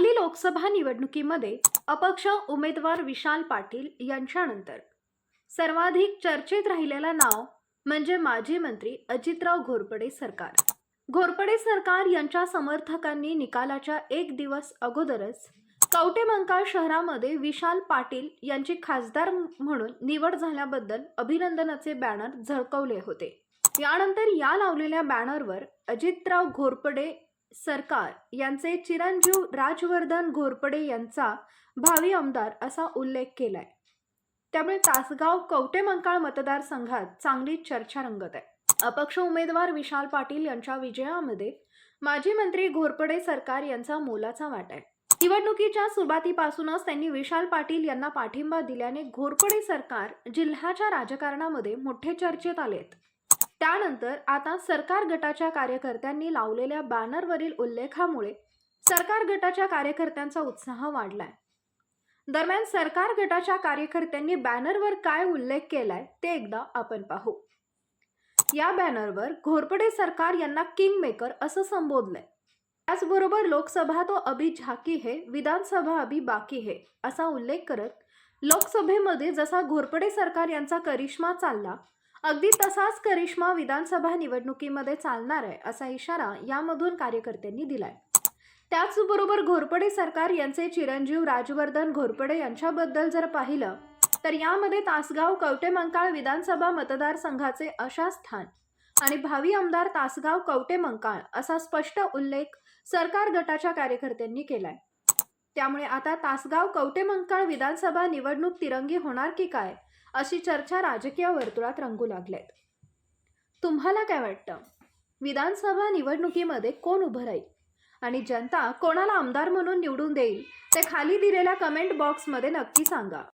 लोकसभा निवडणुकीमध्ये अपक्ष उमेदवार विशाल पाटील यांच्यानंतर. सर्वाधिक चर्चेत राहिलेलं नाव म्हणजे माजी मंत्री अजितराव घोरपडे सरकार. घोरपडे सरकार यांच्या समर्थकांनी निकालाच्या एक दिवस अगोदरच कवटेमंकाळ शहरामध्ये विशाल पाटील यांची खासदार म्हणून निवड झाल्याबद्दल अभिनंदनाचे बॅनर झळकवले होते. यानंतर या लावलेल्या बॅनरवर अजितराव घोरपडे सरकार यांचे चिरंजीव राजवर्धन घोरपडे यांचा भावी आमदार असा उल्लेख केलाय. त्यामुळे तासगाव कवटेमंकाळ मतदारसंघात चांगली चर्चा रंगत आहे. अपक्ष उमेदवार विशाल पाटील यांच्या विजयामध्ये माजी मंत्री घोरपडे सरकार यांचा मोलाचा वाटा आहे. निवडणुकीच्या सुरुवातीपासूनच त्यांनी विशाल पाटील यांना पाठिंबा दिल्याने घोरपडे सरकार जिल्ह्याच्या राजकारणामध्ये मोठे चर्चेत आलेत. त्यानंतर आता सरकार गटाच्या कार्यकर्त्यांनी लावलेल्या बॅनरवरील उल्लेखामुळे सरकार गटाच्या कार्यकर्त्यांचा उत्साह वाढलाय. दरम्यान सरकार गटाच्या कार्यकर्त्यांनी बॅनरवर काय उल्लेख केलाय ते एकदा आपण पाहू. या बॅनरवर घोरपडे सरकार यांना किंग मेकर असं संबोधलंय. त्याचबरोबर लोकसभा तो अभी झाकी है विधानसभा अभी बाकी है असा उल्लेख करत लोकसभेमध्ये जसा घोरपडे सरकार यांचा करिश्मा चालला अगदी तसाच करिश्मा विधानसभा निवडणुकीमध्ये चालणार आहे असा इशारा यामधून कार्यकर्त्यांनी दिलाय. त्याचबरोबर घोरपडे सरकार यांचे चिरंजीव राजवर्धन घोरपडे यांच्याबद्दल जर पाहिलं तर यामध्ये तासगाव कवटेमंकाळ विधानसभा मतदारसंघाचे अशा स्थान आणि भावी आमदार तासगाव कवटेमंकाळ असा स्पष्ट उल्लेख सरकार गटाच्या कार्यकर्त्यांनी केलाय. त्यामुळे आता तासगाव कवटेमंकाळ विधानसभा निवडणूक तिरंगी होणार की काय अशी चर्चा राजकीय वर्तुळात रंगू लागल्यात तुम्हाला काय वाटतं? विधानसभा निवडणुकीमध्ये कोण उभं राहील? आणि जनता कोणाला आमदार म्हणून निवडून देईल? ते खाली दिलेल्या कमेंट बॉक्समध्ये नक्की सांगा.